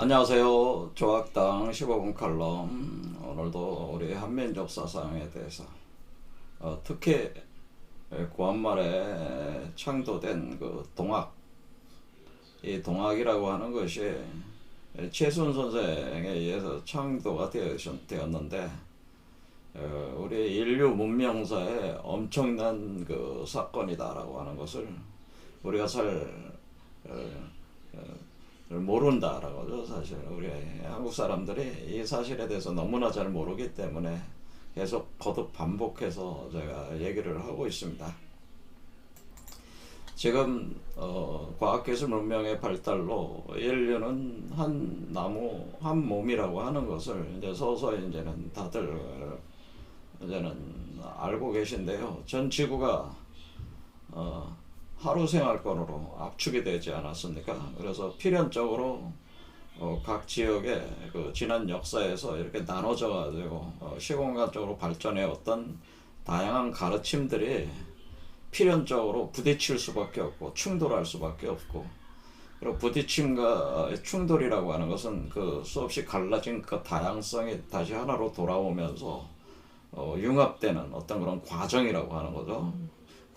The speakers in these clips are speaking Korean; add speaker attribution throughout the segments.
Speaker 1: 안녕하세요. 조학당 15분 칼럼. 오늘도 우리 한민족 사상에 대해서 어, 특히 구한말에 창도된 그 동학, 이 동학이라고 하는 것이 최순 선생에 의해서 창도가 되었- 되었는데 어, 우리 인류 문명사에 엄청난 그 사건이다라고 하는 것을 우리가 잘 어, 어, 모른다라고 하죠 사실 우리 한국 사람들이 이 사실에 대해서 너무나 잘 모르기 때문에 계속 거듭 반복해서 제가 얘기를 하고 있습니다. 지금 어, 과학기술 문명의 발달로 인류는 한 나무 한 몸이라고 하는 것을 이제 서서히 이제는 다들 이제는 알고 계신데요. 전 지구가 어, 하루 생활권으로 압축이 되지 않았습니까? 그래서 필연적으로 어, 각 지역의 그 지난 역사에서 이렇게 나눠져 가지고 어, 시공간적으로 발전해 왔던 다양한 가르침들이 필연적으로 부딪힐 수밖에 없고 충돌할 수밖에 없고 그리고 부딪힘과 충돌이라고 하는 것은 그 수없이 갈라진 그 다양성이 다시 하나로 돌아오면서 어, 융합되는 어떤 그런 과정이라고 하는 거죠.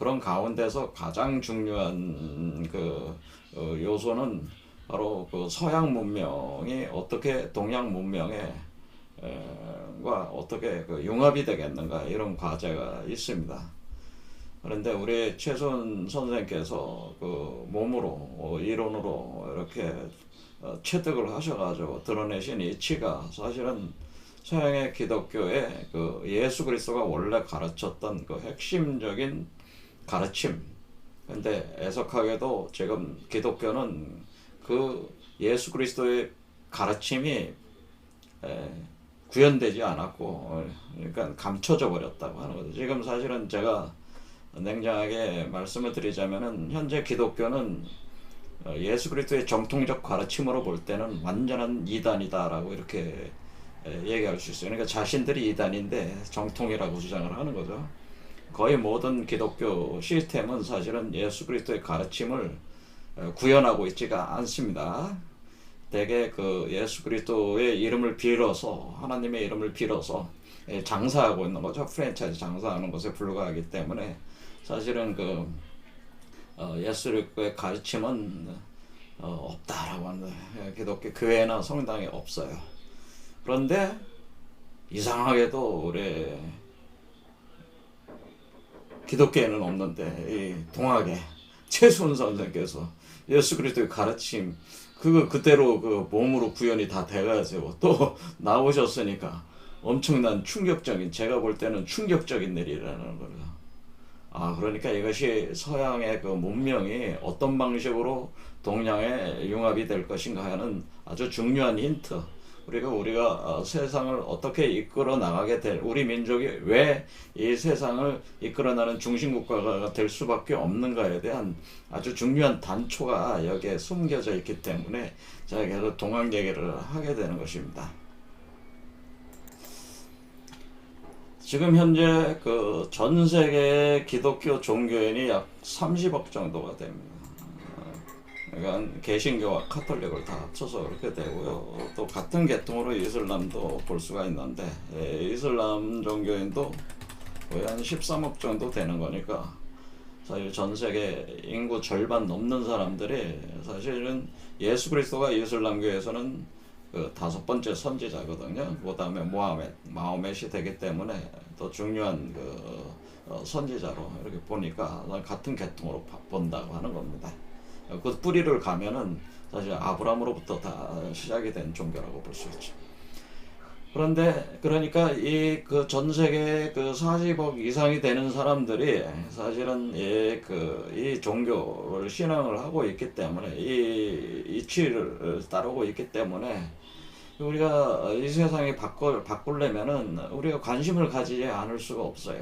Speaker 1: 그런 가운데서 가장 중요한 그 어, 요소는 바로 그 서양 문명이 어떻게 동양 문명에 에, 과 어떻게 그 융합이 되겠는가 이런 과제가 있습니다. 그런데 우리 최순 선생께서 그 몸으로 어, 이론으로 이렇게 어, 체득을 하셔가지고 드러내신 이치가 사실은 서양의 기독교의 그 예수 그리스도가 원래 가르쳤던 그 핵심적인 가르침. 근데 애석하게도 지금 기독교는 그 예수 그리스도의 가르침이 에, 구현되지 않았고, 어, 그러니까 감춰져 버렸다고 하는 거죠. 지금 사실은 제가 냉정하게 말씀을 드리자면은 현재 기독교는 어, 예수 그리스도의 정통적 가르침으로 볼 때는 완전한 이단이다라고 이렇게 에, 얘기할 수 있어요. 그러니까 자신들이 이단인데 정통이라고 주장을 하는 거죠. 거의 모든 기독교 시스템은 사실은 예수 그리스도의 가르침을 어, 구현하고 있지가 않습니다. 대개 그 예수 그리스도의 이름을 빌어서 하나님의 이름을 빌어서 예, 장사하고 있는 거죠. 프랜차이즈 장사하는 것에 불과하기 때문에 사실은 그 어, 예수 그리스도의 가르침은 어, 없다라고 하는데 예, 기독교 교회나 성당에 없어요. 그런데 이상하게도 우리 기독교에는 없는데 이 동학에 최순 선생께서 예수 그리스도의 가르침 그거 그대로 그 몸으로 구현이 다 돼가지고 또 나오셨으니까 엄청난 충격적인 제가 볼 때는 충격적인 일이라는 거죠. 아 그러니까 이것이 서양의 그 문명이 어떤 방식으로 동양에 융합이 될 것인가 하는 아주 중요한 힌트. 우리가 우리가 어, 세상을 어떻게 이끌어 나가게 될 우리 민족이 왜 이 세상을 이끌어 나는 중심 국가가 될 수밖에 없는가에 대한 아주 중요한 단초가 여기에 숨겨져 있기 때문에 제가 계속 동학 얘기를 하게 되는 것입니다. 지금 현재 그 전 세계 기독교 종교인이 약 30억 정도가 됩니다. 그러니까 개신교와 카톨릭을 다 합쳐서 그렇게 되고요. 또 같은 계통으로 이슬람도 볼 수가 있는데 예, 이슬람 종교인도 거의 한 13억 정도 되는 거니까 사실 전 세계 인구 절반 넘는 사람들이 사실은 예수 그리스도가 이슬람교에서는 그 다섯 번째 선지자거든요. 그 다음에 모하멧, 마호멧이 되기 때문에 더 중요한 그 어, 선지자로 이렇게 보니까 같은 계통으로 봐- 본다고 하는 겁니다. 그 뿌리를 가면은 사실 아브라함으로부터 다 시작이 된 종교라고 볼 수 있죠. 그런데 그러니까 이 그 전 세계 그 40억 이상이 되는 사람들이 사실은 이 그 이 종교를 신앙을 하고 있기 때문에 이 이치를 따르고 있기 때문에 우리가 이 세상이 바꿀 바꾸려면은 우리가 관심을 가지지 않을 수가 없어요.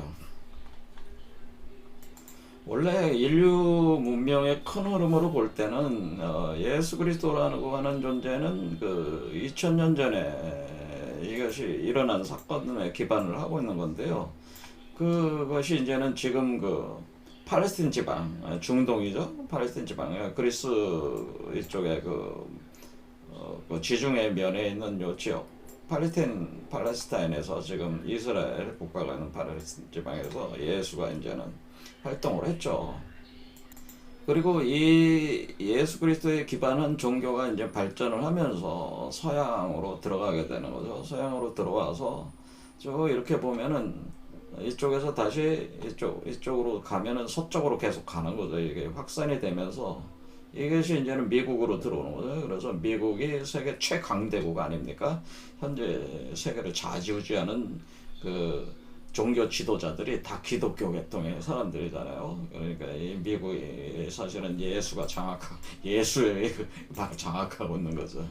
Speaker 1: 원래 인류 문명의 큰 흐름으로 볼 때는 어, 예수 그리스도라고 하는 존재는 그 2000년 전에 이것이 일어난 사건에 기반을 하고 있는 건데요. 그것이 이제는 지금 그 팔레스틴 지방, 아, 중동이죠. 팔레스틴 지방, 아, 그리스 이쪽에 그, 어, 그요 지중해 면에 있는 요 지역 팔레스타인 팔레스타인에서 지금 이스라엘 국가가 있는 팔레스타인 지방에서 예수가 이제는 활동을 했죠. 그리고 이 예수 그리스도의 기반한 종교가 이제 발전을 하면서 서양으로 들어가게 되는 거죠. 서양으로 들어와서 저 이렇게 보면은 이쪽에서 다시 이쪽 이쪽으로 가면은 서쪽으로 계속 가는 거죠. 이게 확산이 되면서 이것이 이제는 미국으로 들어오는 거죠. 그래서 미국이 세계 최강대국 아닙니까? 현재 세계를 좌지우지하는 그 종교 지도자들이 다 기독교 계통의 사람들이잖아요. 그러니까 이 미국이 사실은 예수가 장악하 예수의 막 장악하고 있는 거죠.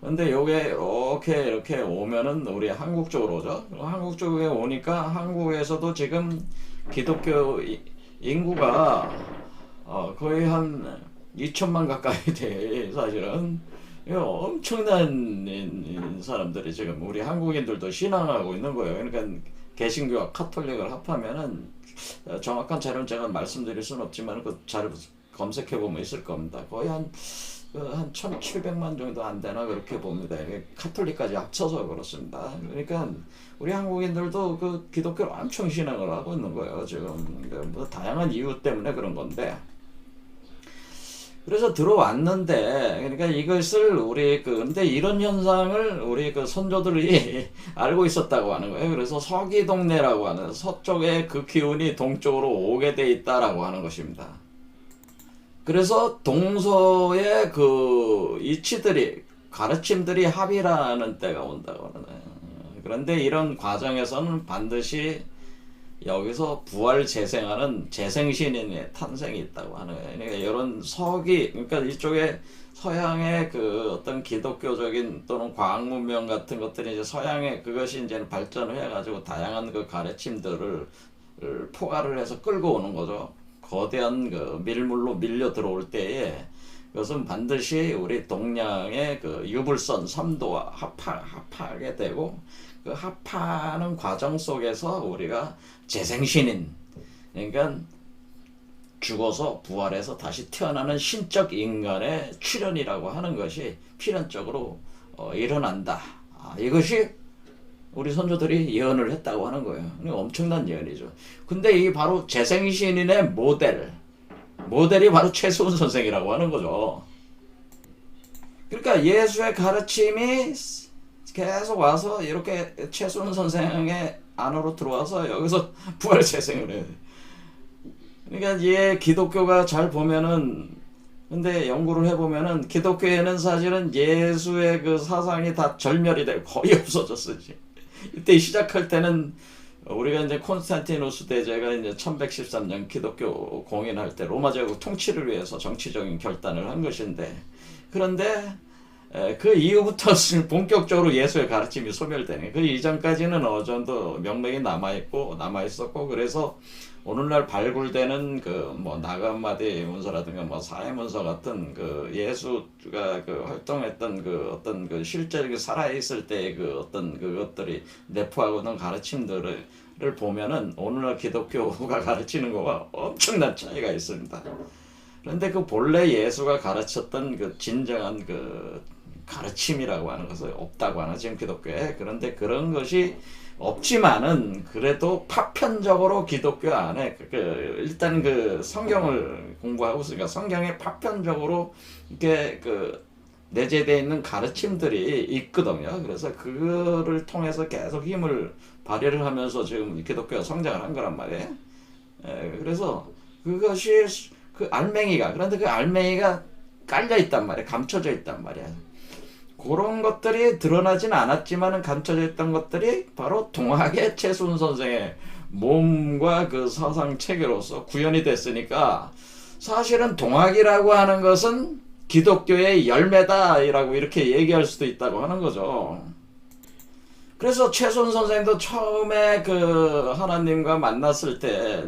Speaker 1: 근데 요게 이렇게 이렇게 오면은 우리 한국 쪽으로 오죠. 한국 쪽에 오니까 한국에서도 지금 기독교 이- 인구가 어 거의 한 2천만 가까이 돼 사실은 이 엄청난 사람들이 지금 우리 한국인들도 신앙하고 있는 거예요. 그러니까 개신교와 카톨릭을 합하면은 어, 정확한 자료는 제가 말씀드릴 수는 없지만 그 자료 검색해 보면 있을 겁니다. 거의 한그한 1,700만 정도 안 되나 그렇게 봅니다. 카톨릭까지 합쳐서 그렇습니다. 그러니까 우리 한국인들도 그 기독교를 엄청 신앙을 하고 있는 거예요. 지금 뭐 다양한 이유 때문에 그런 건데. 그래서 들어왔는데 그러니까 이것을 우리 그 근데 이런 현상을 우리 그 선조들이 알고 있었다고 하는 거예요. 그래서 서기 동네라고 하는 서쪽의 그 기운이 동쪽으로 오게 돼 있다라고 하는 것입니다. 그래서 동서의 그 이치들이 가르침들이 합의라는 때가 온다고 하는 그런데 이런 과정에서는 반드시 여기서 부활 재생하는 재생신인의 탄생이 있다고 하는 거예요. 그러니까 이런 서기, 그러니까 이쪽에 서양의 그 어떤 기독교적인 또는 과학 문명 같은 것들이 이제 서양의 그것이 이제 발전을 해가지고 다양한 그 가르침들을 포괄을 해서 끌고 오는 거죠. 거대한 그 밀물로 밀려 들어올 때에 그것은 반드시 우리 동양의 그 유불선 삼도와 합하, 합하게 되고 그 합하는 과정 속에서 우리가 재생신인 그러니까 죽어서 부활해서 다시 태어나는 신적 인간의 출현이라고 하는 것이 필연적으로 어, 일어난다. 아, 이것이 우리 선조들이 예언을 했다고 하는 거예요. 엄청난 예언이죠. 근데 이 바로 재생신인의 모델, 모델이 바로 최수훈 선생이라고 하는 거죠. 그러니까 예수의 가르침이 계속 와서 이렇게 최수훈 선생의 안으로 들어와서 여기서 부활 재생을 해요. 그러니까 얘 기독교가 잘 보면은 근데 연구를 해보면은 기독교에는 사실은 예수의 그 사상이 다 절멸이 되고 거의 없어졌어요. 지금. 이때 시작할 때는 우리가 이제 콘스탄티누스 대제가 이제 1113년 기독교 공인할 때 로마 제국 통치를 위해서 정치적인 결단을 한 것인데 그런데 에, 그 이후부터 본격적으로 예수의 가르침이 소멸되네. 그 이전까지는 어느 정도 명맥이 남아 있고 남아 있었고 그래서 오늘날 발굴되는 그 뭐 나간마디 문서라든가 뭐 사회문서 같은 그 예수가 그 활동했던 그 어떤 그 실제 살아 있을 때의 그 어떤 그것들이 내포하고 있는 가르침들을 보면은 오늘날 기독교가 가르치는 거와 엄청난 차이가 있습니다. 그런데 그 본래 예수가 가르쳤던 그 진정한 그 가르침이라고 하는 것은 없다고 하는 지금 기독교에 그런데 그런 것이 없지만은 그래도 파편적으로 기독교 안에 그, 그 일단 그 성경을 공부하고 있으니까 성경에 파편적으로 이렇게 그 내재되어 있는 가르침들이 있거든요. 그래서 그거를 통해서 계속 힘을 발휘를 하면서 지금 기독교가 성장을 한 거란 말이에요. 에, 그래서 그것이 그 알맹이가 그런데 그 알맹이가 깔려 있단 말이에요. 감춰져 있단 말이야. 그런 것들이 드러나진 않았지만은 감춰져 있던 것들이 바로 동학의 최순 선생의 몸과 그 사상 체계로서 구현이 됐으니까 사실은 동학이라고 하는 것은 기독교의 열매다라고 이렇게 얘기할 수도 있다고 하는 거죠. 그래서 최순 선생도 처음에 그 하나님과 만났을 때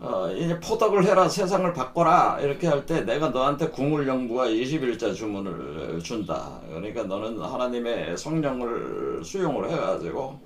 Speaker 1: 어, 이제 포덕을 해라 세상을 바꿔라 이렇게 할 때 내가 너한테 궁을 영부와 21자 주문을 준다. 그러니까 너는 하나님의 성령을 수용을 해가지고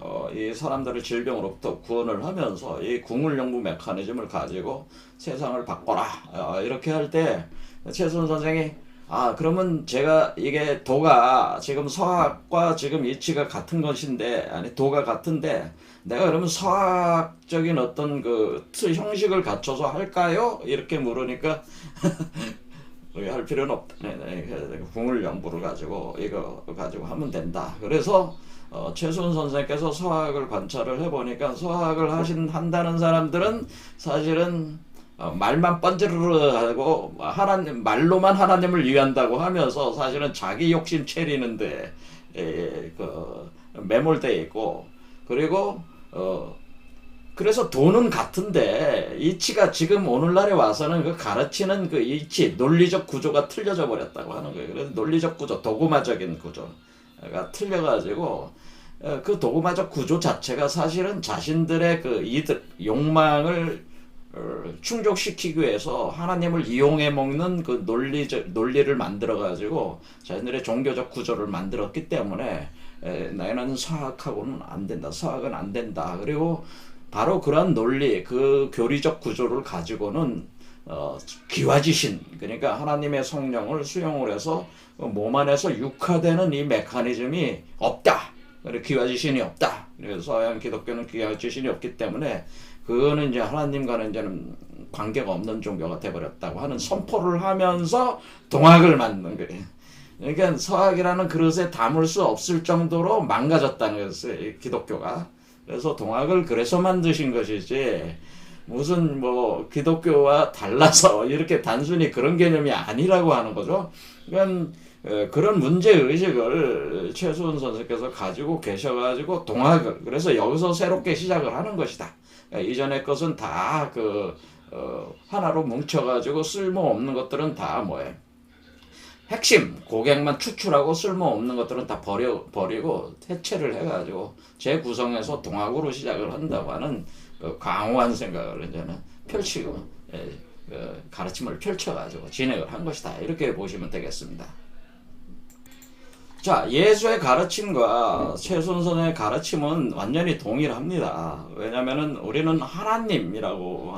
Speaker 1: 어, 이 사람들을 질병으로부터 구원을 하면서 이 궁을 영부 메커니즘을 가지고 세상을 바꿔라. 어, 이렇게 할 때 최순 선생이 아, 그러면 제가 이게 도가 지금 서학과 지금 이치가 같은 것인데, 아니, 도가 같은데, 내가 그러면 서학적인 어떤 그 틀, 형식을 갖춰서 할까요? 이렇게 물으니까, 할 필요는 없다. 네, 네. 궁을 연부를 가지고 이거 가지고 하면 된다. 그래서 어, 최순 선생께서 서학을 관찰을 해보니까 서학을 하신 한다는 사람들은 사실은 어, 말만 번지르르 하고 하나님 말로만 하나님을 위한다고 하면서 사실은 자기 욕심 채리는데 에, 그 매몰돼 있고 그리고 어 그래서 돈은 같은데 이치가 지금 오늘날에 와서는 그 가르치는 그 이치 논리적 구조가 틀려져 버렸다고 하는 거예요. 그래서 논리적 구조, 도구마적인 구조가 틀려가지고 어, 그 도구마적 구조 자체가 사실은 자신들의 그 이득, 욕망을 어, 충족시키기 위해서 하나님을 이용해 먹는 그 논리적 논리를 만들어 가지고 자신들의 종교적 구조를 만들었기 때문에 에, 나는 사학하고는 안 된다. 사학은 안 된다. 그리고 바로 그러한 논리, 그 교리적 구조를 가지고는 어, 기와지신 그러니까 하나님의 성령을 수용을 해서 그몸 안에서 육화되는 이 메커니즘이 없다. 그리고 기와지신이 없다. 그래서 서양 기독교는 기와지신이 없기 때문에 그거는 이제 하나님과는 이제는 관계가 없는 종교가 돼버렸다고 하는 선포를 하면서 동학을 만든 거예요. 그러니까 서학이라는 그릇에 담을 수 없을 정도로 망가졌다는 것을 기독교가. 그래서 동학을 그래서 만드신 것이지 무슨 뭐 기독교와 달라서 이렇게 단순히 그런 개념이 아니라고 하는 거죠. 그러니까 어, 그런 문제 의식을 최수원 선생께서 가지고 계셔가지고 동학을 그래서 여기서 새롭게 시작을 하는 것이다. 그러니까 이전의 것은 다그 어, 하나로 뭉쳐가지고 쓸모 없는 것들은 다 뭐예요? 핵심 고객만 추출하고 쓸모없는 것들은 다 버려 버리고 해체를 해가지고 재구성해서 동학으로 시작을 한다고 하는 그 강호한 생각을 이제는 펼치고 예, 그 가르침을 펼쳐가지고 진행을 한 것이다 이렇게 보시면 되겠습니다. 자 예수의 가르침과 최순선의 가르침은 완전히 동일합니다. 왜냐하면은 우리는 하나님이라고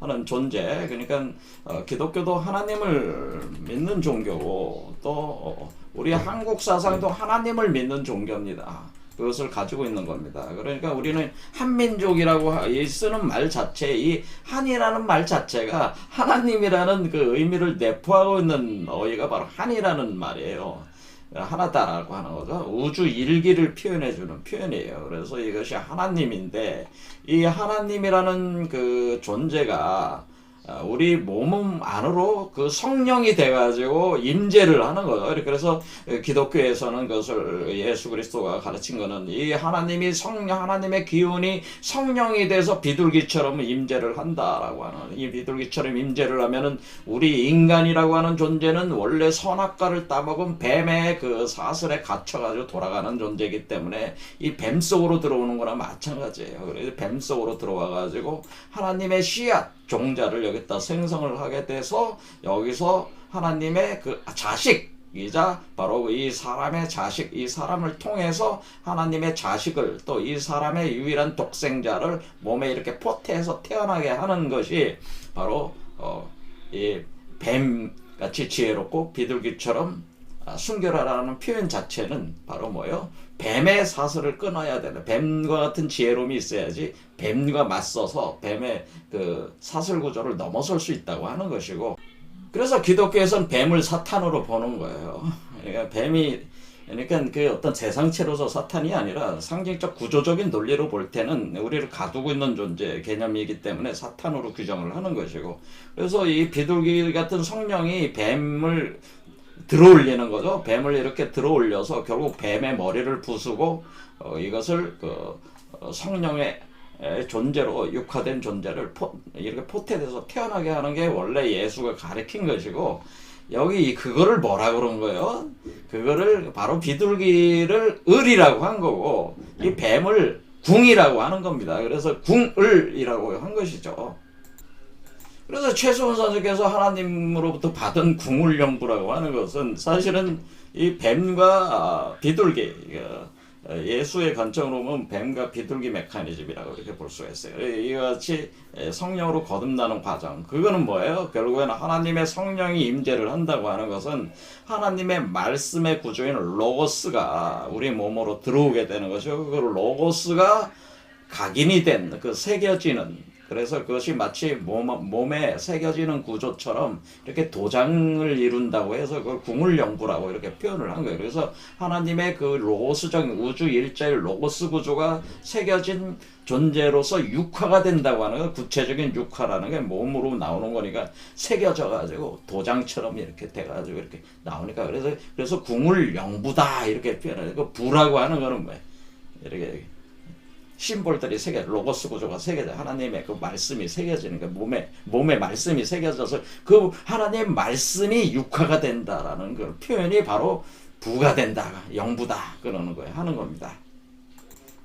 Speaker 1: 하는 존재 그러니까 어, 기독교도 하나님을 믿는 종교고 또 어, 우리 한국 사상도 하나님을 믿는 종교입니다. 그것을 가지고 있는 겁니다. 그러니까 우리는 한민족이라고 쓰는 말 자체, 이 한이라는 말 자체가 하나님이라는 그 의미를 내포하고 있는 어휘가 바로 한이라는 말이에요. 하나다라고 하는 거죠. 우주 일기를 표현해 주는 표현이에요. 그래서 이것이 하나님인데, 이 하나님이라는 그 존재가 어, 우리 몸 안으로 그 성령이 돼가지고 임재를 하는 거죠. 그래서 기독교에서는 그것을 예수 그리스도가 가르친 거는 이 하나님이 성령, 하나님의 기운이 성령이 돼서 비둘기처럼 임재를 한다라고 하는 이 비둘기처럼 임재를 하면은 우리 인간이라고 하는 존재는 원래 선악과를 따먹은 뱀의 그 사슬에 갇혀가지고 돌아가는 존재이기 때문에 이 뱀 속으로 들어오는 거나 마찬가지예요. 그래서 뱀 속으로 들어와가지고 하나님의 씨앗 종자를 여기 다 생성을 하게 돼서 여기서 하나님의 그 자식 이자 바로 이 사람의 자식, 이 사람을 통해서 하나님의 자식을 또 이 사람의 유일한 독생자를 몸에 이렇게 포태해서 태어나게 하는 것이 바로 어, 이 뱀 같이 지혜롭고 비둘기처럼 아, 순결하라는 표현 자체는 바로 뭐요? 뱀의 사슬을 끊어야 되는 뱀과 같은 지혜로움이 있어야지 뱀과 맞서서 뱀의 그 사슬 구조를 넘어설 수 있다고 하는 것이고 그래서 기독교에서는 뱀을 사탄으로 보는 거예요. 그러니까 뱀이 그러니까 그 어떤 세상체로서 사탄이 아니라 상징적 구조적인 논리로 볼 때는 우리를 가두고 있는 존재 개념이기 때문에 사탄으로 규정을 하는 것이고 그래서 이 비둘기 같은 성령이 뱀을 들어올리는 거죠. 뱀을 이렇게 들어올려서 결국 뱀의 머리를 부수고 어, 이것을 그 어, 성령의 존재로 육화된 존재를 포, 이렇게 포태돼서 태어나게 하는 게 원래 예수가 가르친 것이고 여기 그거를 뭐라 그런 거예요? 그거를 바로 비둘기를 을이라고 한 거고 이 뱀을 궁이라고 하는 겁니다. 그래서 궁을이라고 한 것이죠. 그래서 최수원 선생께서 하나님으로부터 받은 궁을 연구라고 하는 것은 사실은 이 뱀과 비둘기 어, 예수의 관점으로 보면 뱀과 비둘기 메커니즘이라고 이렇게 볼 수가 있어요. 이와 같이 에, 성령으로 거듭나는 과정. 그거는 뭐예요? 결국에는 하나님의 성령이 임재를 한다고 하는 것은 하나님의 말씀의 구조인 로고스가 우리 몸으로 들어오게 되는 것이고 그 로고스가 각인이 된 그 새겨지는 그래서 그것이 마치 몸, 몸에 새겨지는 구조처럼 이렇게 도장을 이룬다고 해서 그걸 궁을영부라고 이렇게 표현을 한 거예요. 그래서 하나님의 그 로고스적인 우주 일자의 로고스 구조가 새겨진 존재로서 육화가 된다고 하는 거 구체적인 육화라는 게 몸으로 나오는 거니까 새겨져 가지고 도장처럼 이렇게 돼 가지고 이렇게 나오니까 그래서 그래서 궁을 영부다 이렇게 표현해요. 그 부라고 하는 거는 뭐예요? 이렇게 심볼들이 새겨 로고스 구조가 새겨져 하나님의 그 말씀이 새겨지는 그 몸에 몸에 말씀이 새겨져서 그 하나님의 말씀이 육화가 된다라는 그 표현이 바로 부가 된다 영부다 그러는 거예요 하는 겁니다.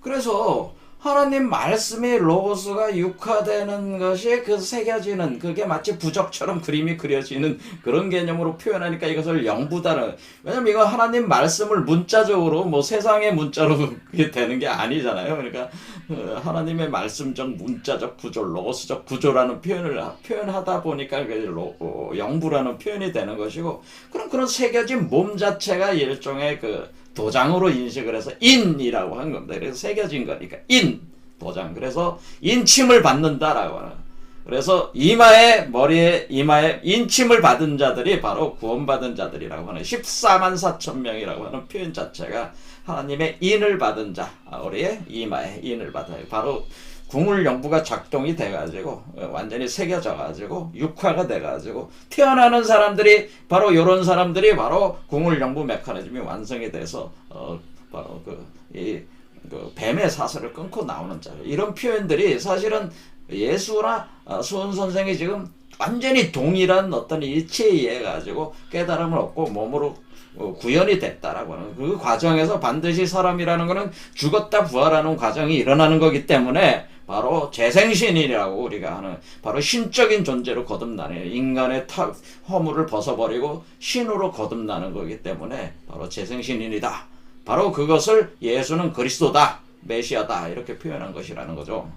Speaker 1: 그래서 하나님 말씀의 로고스가 육화되는 것이 그 새겨지는 그게 마치 부적처럼 그림이 그려지는 그런 개념으로 표현하니까 이것을 영부다는 왜냐면 이거 하나님 말씀을 문자적으로 뭐 세상의 문자로 그게 되는 게 아니잖아요. 그러니까 어, 하나님의 말씀적 문자적 구조 로고스적 구조라는 표현을 표현하다 보니까 그 로, 어, 영부라는 표현이 되는 것이고 그럼 그런 새겨진 몸 자체가 일종의 그 도장으로 인식을 해서 인이라고 한 겁니다. 그래서 새겨진 거니까 인 도장. 그래서 인침을 받는다라고 하는. 그래서 이마에 머리에 이마에 인침을 받은 자들이 바로 구원받은 자들이라고 하는 14만 4천 명이라고 하는 표현 자체가 하나님의 인을 받은 자, 아, 우리의 이마에 인을 받아요. 바로 궁을 영부가 작동이 돼가지고 완전히 새겨져가지고 육화가 돼가지고 태어나는 사람들이 바로 이런 사람들이 바로 궁을 영부 메커니즘이 완성이 돼서 어 바로 그 이 그 뱀의 사슬을 끊고 나오는 자 이런 표현들이 사실은 예수나 어, 수은 선생이 지금 완전히 동일한 어떤 일체에 의해 가지고 깨달음을 얻고 몸으로 어, 구현이 됐다라고 하는 그 과정에서 반드시 사람이라는 것은 죽었다 부활하는 과정이 일어나는 거기 때문에 바로 재생신이라고 우리가 하는 바로 신적인 존재로 거듭나는 인간의 타, 허물을 벗어버리고 신으로 거듭나는 거기 때문에 바로 재생신인이다. 바로 그것을 예수는 그리스도다, 메시아다 이렇게 표현한 것이라는 거죠.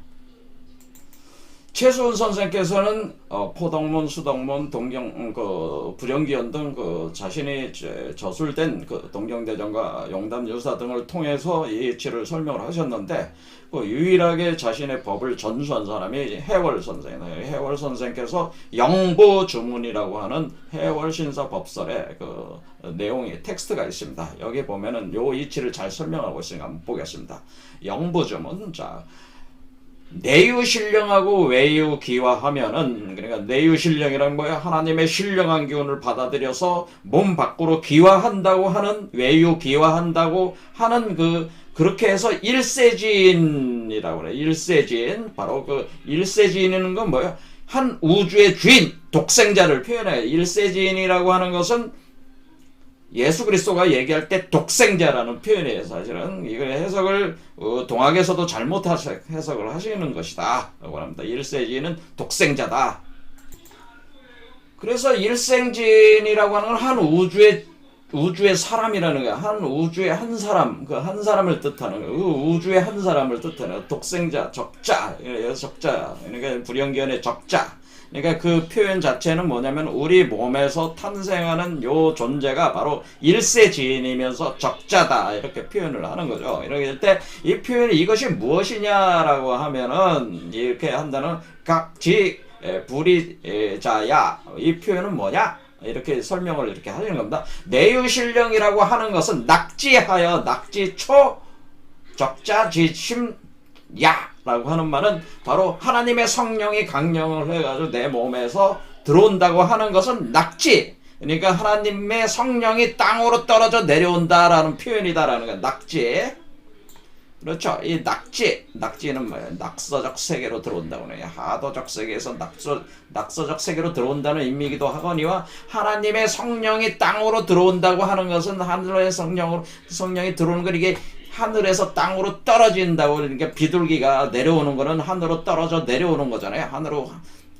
Speaker 1: 최수훈 선생께서는 어, 포동문, 수동문, 동경, 음, 그 불영기연 등그 자신이 저술된 그 동경대전과 용담 유사 등을 통해서 이 이치를 설명을 하셨는데 그 유일하게 자신의 법을 전수한 사람이 해월 선생이에요. 해월 선생께서 영부 주문이라고 하는 해월 신사 법설의 그 내용이 텍스트가 있습니다. 여기 보면은 요 이치를 잘 설명하고 있으니까 한번 보겠습니다. 영부 주문 자. 내유 신령하고 외유 기화하면은 그러니까 내유 신령이란 뭐야? 하나님의 신령한 기운을 받아들여서 몸 밖으로 기화한다고 하는 외유 기화한다고 하는 그 그렇게 해서 일세지인이라고 그래. 일세지인. 바로 그 일세지인이라는 건 뭐야? 한 우주의 주인 독생자를 표현해 일세지인이라고 하는 것은 예수 그리스도가 얘기할 때 독생자라는 표현이에요. 사실은 이걸 해석을 어, 동학에서도 잘못 해석을 하시는 것이다. 라고 합니다. 일세지는 독생자다. 그래서 일생진이라고 하는 건 한 우주의 우주의 사람이라는 거야. 한 우주의 한 사람, 그 한 사람을 뜻하는 거야. 그 우주의 한 사람을 뜻하는 거야. 독생자, 적자, 적자. 그러니까 불연견의 적자. 그러니까 그 표현 자체는 뭐냐면 우리 몸에서 탄생하는 요 존재가 바로 일세 지인이면서 적자다 이렇게 표현을 하는 거죠. 할때이 표현이 이것이 무엇이냐라고 하면은 이렇게 한다는 각지 불이자야 이 표현은 뭐냐? 이렇게 설명을 이렇게 하시는 겁니다. 내유신령이라고 하는 것은 낙지하여 낙지초 적자지심 야 라고 하는 말은 바로 하나님의 성령이 강령을 해가지고 내 몸에서 들어온다고 하는 것은 낙지. 그러니까 하나님의 성령이 땅으로 떨어져 내려온다라는 표현이다라는 거야. 낙지. 그렇죠. 이 낙지, 낙지는 뭐예요? 낙서적 세계로 들어온다고 해요. 하도적 세계에서 낙서, 낙서적 세계로 들어온다는 의미이기도 하거니와 하나님의 성령이 땅으로 들어온다고 하는 것은 하늘의 성령으로 성령이 들어오는 건 이게 하늘에서 땅으로 떨어진다고 그러니까 비둘기가 내려오는 거는 하늘로 떨어져 내려오는 거잖아요. 하늘로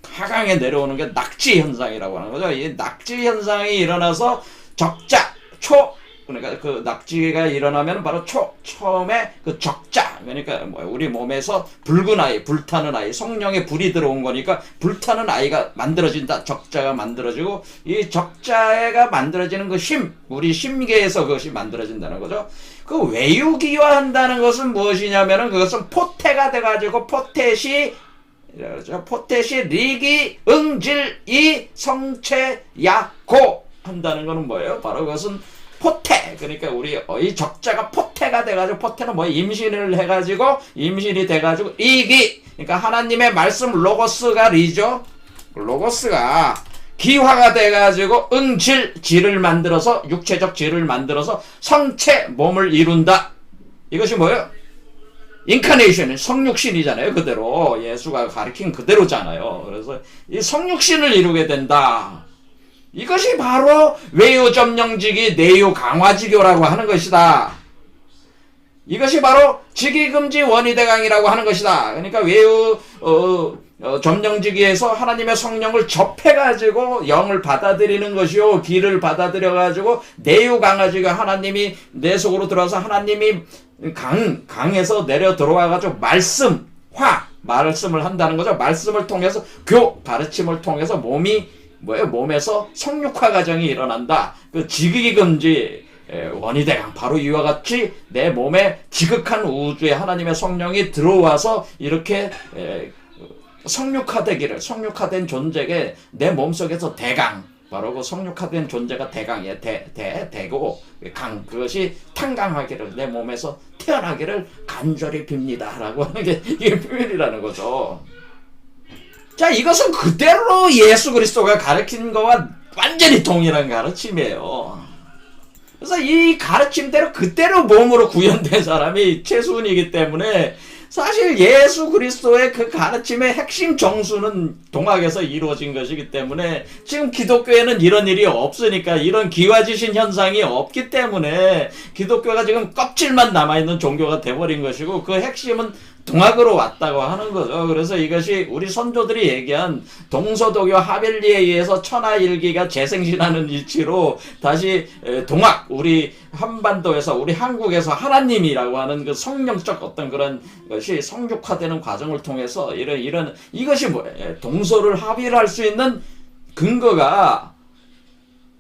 Speaker 1: 하강에 내려오는 게 낙지 현상이라고 하는 거죠. 이 낙지 현상이 일어나서 적자, 초, 그러니까 그 낙지가 일어나면 바로 초. 처음에 그 적자. 그러니까 뭐 우리 몸에서 붉은 아이 불타는 아이 성령의 불이 들어온 거니까 불타는 아이가 만들어진다. 적자가 만들어지고 이 적자가 만들어지는 그심 우리 심계에서 그것이 만들어진다는 거죠 그 외유기화한다는 것은 무엇이냐면은 그것은 포태가 돼가지고 그렇죠. 포켓이 리기 응질 이 성체 야고 한다는 거는 뭐예요? 바로 그것은 포태 그러니까 우리 어, 이 적자가 포태가 돼가지고 포태는 뭐 임신을 해가지고 임신이 돼가지고 리기 그러니까 하나님의 말씀 로고스가 리죠 로고스가 기화가 돼가지고 응질 질을 만들어서 육체적 질을 만들어서 성체 몸을 이룬다. 이것이 뭐예요? 인카네이션 성육신이잖아요 그대로. 예수가 가르친 그대로잖아요. 그래서 이 성육신을 이루게 된다. 이것이 바로 외유 점령직이 내유 강화지교라고 하는 것이다. 이것이 바로 직위금지 원위대강이라고 하는 것이다. 그러니까 외유 어, 어, 점령지기에서 하나님의 성령을 접해가지고 영을 받아들이는 것이요. 길을 받아들여가지고 내유 강화지가 하나님이 내 속으로 들어와서 하나님이 강 강에서 내려 들어와가지고 말씀 화 말씀을 한다는 거죠. 말씀을 통해서 교 가르침을 통해서 몸이 뭐예요? 몸에서 성육화 과정이 일어난다. 그 지극이 금지 에, 원이대강 바로 이와 같이 내 몸에 지극한 우주에 하나님의 성령이 들어와서 이렇게 에, 성육화되기를 성육화된 존재에게 내 몸속에서 대강. 바로 그 성육화된 존재가 대강이에요. 대, 대, 대고. 강 그것이 탄강하기를 내 몸에서 태어나기를 간절히 빕니다. 라고 하는 게 이게 표현이라는 거죠. 자 이것은 그대로 예수 그리스도가 가르친 거와 완전히 동일한 가르침이에요. 그래서 이 가르침대로 그대로 몸으로 구현된 사람이 최순이기 때문에 사실 예수 그리스도의 그 가르침의 핵심 정수는 동학에서 이루어진 것이기 때문에 지금 기독교에는 이런 일이 없으니까 이런 기와지신 현상이 없기 때문에 기독교가 지금 껍질만 남아있는 종교가 돼버린 것이고 그 핵심은 동학으로 왔다고 하는 거죠. 그래서 이것이 우리 선조들이 얘기한 동서도교 하벨리에 의해서 천하일기가 재생신하는 이치로 다시 동학 우리 한반도에서 우리 한국에서 하나님이라고 하는 그 성령적 어떤 그런 것이 성육화되는 과정을 통해서 이런 이런 이것이 뭐예요? 동서를 합의할 수 있는 근거가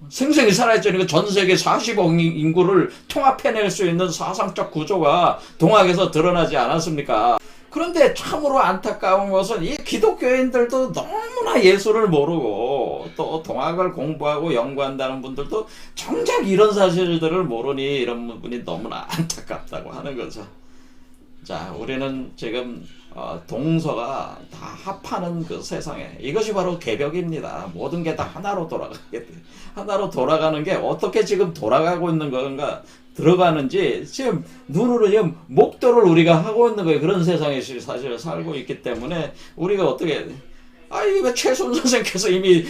Speaker 1: 생생히 살아있죠. 전 세계 40억 인구를 통합해낼 수 있는 사상적 구조가 동학에서 드러나지 않았습니까? 그런데 참으로 안타까운 것은 이 기독교인들도 너무나 예수를 모르고 또 동학을 공부하고 연구한다는 분들도 정작 이런 사실들을 모르니 이런 분이 너무나 안타깝다고 하는 거죠. 자, 우리는 지금 어, 동서가 다 합하는 그 세상에 이것이 바로 개벽입니다. 모든 게 다 하나로 돌아가게 돼. 하나로 돌아가는 게 어떻게 지금 돌아가고 있는 건가 들어가는지 지금 눈으로 지금 목도를 우리가 하고 있는 거예요. 그런 세상에 사실 살고 있기 때문에 우리가 어떻게 아, 이거 최순 선생께서 이미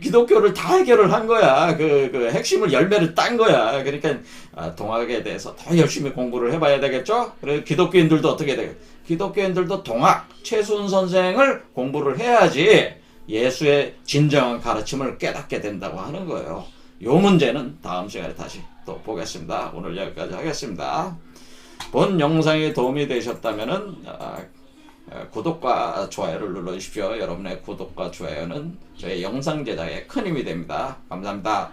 Speaker 1: 기독교를 다 해결을 한 거야. 그, 그 핵심을 열매를 딴 거야. 그러니까 아, 동학에 대해서 더 열심히 공부를 해봐야 되겠죠? 그래 기독교인들도 어떻게 돼? 기독교인들도 동학 최순 선생을 공부를 해야지 예수의 진정한 가르침을 깨닫게 된다고 하는 거예요. 요 문제는 다음 시간에 다시 또 보겠습니다. 오늘 여기까지 하겠습니다. 본 영상이 도움이 되셨다면은 아, 구독과 좋아요를 눌러주십시오. 여러분의 구독과 좋아요는 저의 영상 제작에 큰 힘이 됩니다. 감사합니다.